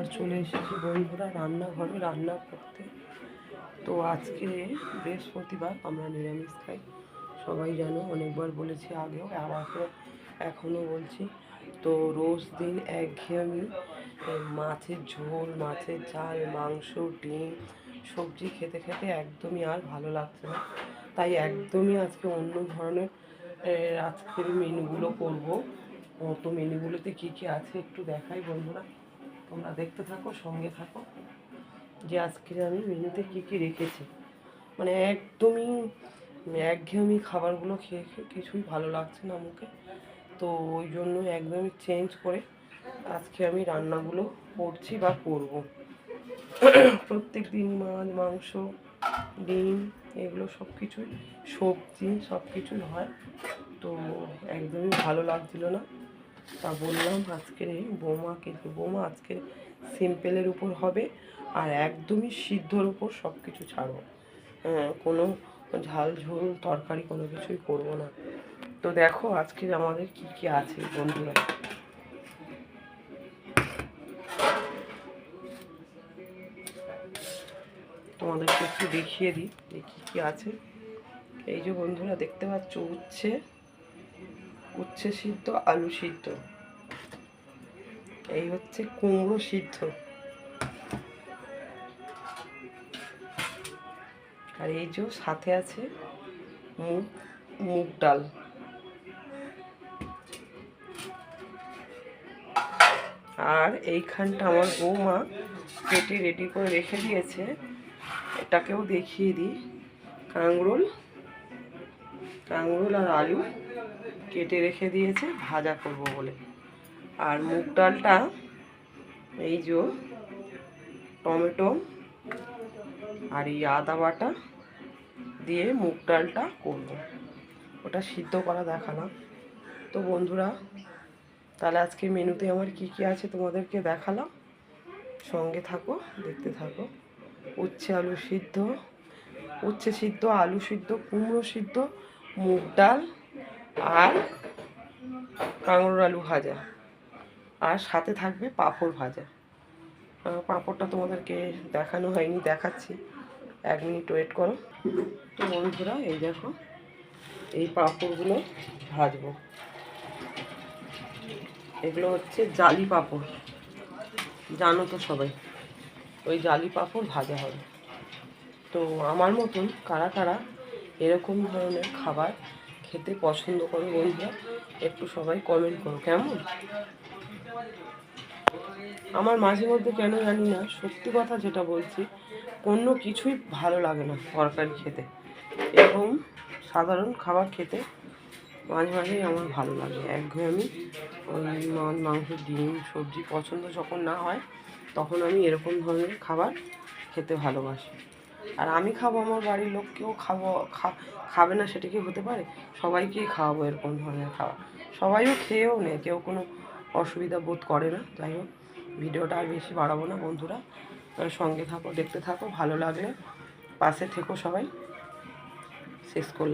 আবার চলে এসেছি বন্ধুরা রান্নাঘরে, রান্না করতে। তো আজকে বৃহস্পতিবার, আমরা নিরামিষ খাই। সবাই জানো, অনেকবার বলেছি আগেও আবার এখনও বলছি। তো রোজ দিন একঘেয়েমি মাছের ঝোল, মাছের ঝাল মাংস, ডিম, সবজি খেতে খেতে একদমই আর ভালো লাগছে না। তাই একদমই আজকে অন্য ধরনের আজকের মেনুগুলো করব। তো মেনুগুলোতে কী কী আছে একটু দেখাই বন্ধুরা। তোমরা দেখতে থাকো, সঙ্গে থাকো যে আজকে আমি মেনুতে কী কী রেখেছি। মানে একদমই, একঘেয়েমি খাবারগুলো খেয়ে খেয়ে কিছুই ভালো লাগছে না আমাকে তো ওই জন্য একদমই চেঞ্জ করে আজকে আমি রান্নাগুলো করছি বা করব। প্রত্যেক দিন মাছ, মাংস, ডিম, এগুলো সব কিছুই সবজি সব কিছুই হয়। তো একদমই ভালো লাগছিল না। তা বললাম আজকের বৌমাকে যে বৌমা আজকে সিম্পলের উপর হবে আর একদমই সিদ্ধর উপর সব কিছু ছাড়বো। হ্যাঁ, কোনো ঝাল ঝোল তরকারি কোনো কিছুই করব না। তো দেখো আজকে আমাদের কি কি আছে বন্ধুরা। তোমাদেরকে একটু দেখিয়ে দিই যে কী কী আছে। এই যে বন্ধুরা দেখতে পাচ্ছ উচ্ছে। উচ্ছে সিদ্ধ, আলু সিদ্ধ। এই হচ্ছে কুমড়ো সিদ্ধ। আর এই যে সাথে আছে মুগ মুগ ডাল। আর এইখানটা আমার বৌমা কেটে রেডি করে রেখে দিয়েছে। এটাকেও দেখিয়ে দিই। কাংরোল কাংরোল আর আলু কেটে রেখে দিয়েছে, ভাজা করব বলে। আর মুগ ডালটা, এই যে টমেটো আর এই আদা বাটা দিয়ে মুগ ডালটা করব। ওটা সিদ্ধ করা দেখালাম তো বন্ধুরা, তাহলে আজকে মেনুতে আমার কি কি আছে তোমাদেরকে দেখালাম? সঙ্গে থাকো, দেখতে থাকো। উচ্ছে আলু সিদ্ধ, উচ্ছে সিদ্ধ, আলু সিদ্ধ, কুমড়ো সিদ্ধ মুগ ডাল আর কাঁকড়োর আলু ভাজা। আর সাথে থাকবে পাঁপড় ভাজা। পাঁপড়টা তোমাদেরকে দেখানো হয়নি, দেখাচ্ছি। এক মিনিট ওয়েট করো। তো বন্ধুরা, এই দেখো, এই পাঁপড়গুলো ভাজবো। এগুলো হচ্ছে জালি পাঁপড়। জানো তো সবাই, ওই জালি পাঁপড় ভাজা হবে। তো আমার মতন কারা কারা এরকম ধরনের খাবার খেতে পছন্দ করো বন্ধুরা। একটু সবাই কমেন্ট করো, কেমন? আমার মাঝে মধ্যে কেন জানি না, সত্যি কথা যেটা বলছি, অন্য কিছুই ভালো লাগে না তরকারি খেতে। এরকম সাধারণ খাবার খেতে মাঝে মাঝেই আমার ভালো লাগে। একঘেয়েমি ওই মাছ, মাংস, ডিম, সবজি পছন্দ যখন না হয়, তখন আমি এরকম ধরনের খাবার খেতে ভালোবাসি। আর আমি খাব, আমার বাড়ির লোক কেউ খাব খাবে না, সেটা কি হতে পারে? সবাইকেই খাওয়াবো এরকম ধরনের খাওয়া সবাইও খেয়েও নেয় কেউ কোনো অসুবিধা বোধ করে না। যাই হোক, ভিডিওটা আর বেশি বাড়াবো না বন্ধুরা। সঙ্গে থাকো, দেখতে থাকো, ভালো লাগলে। পাশে থেকো সবাই। শেষ করলাম।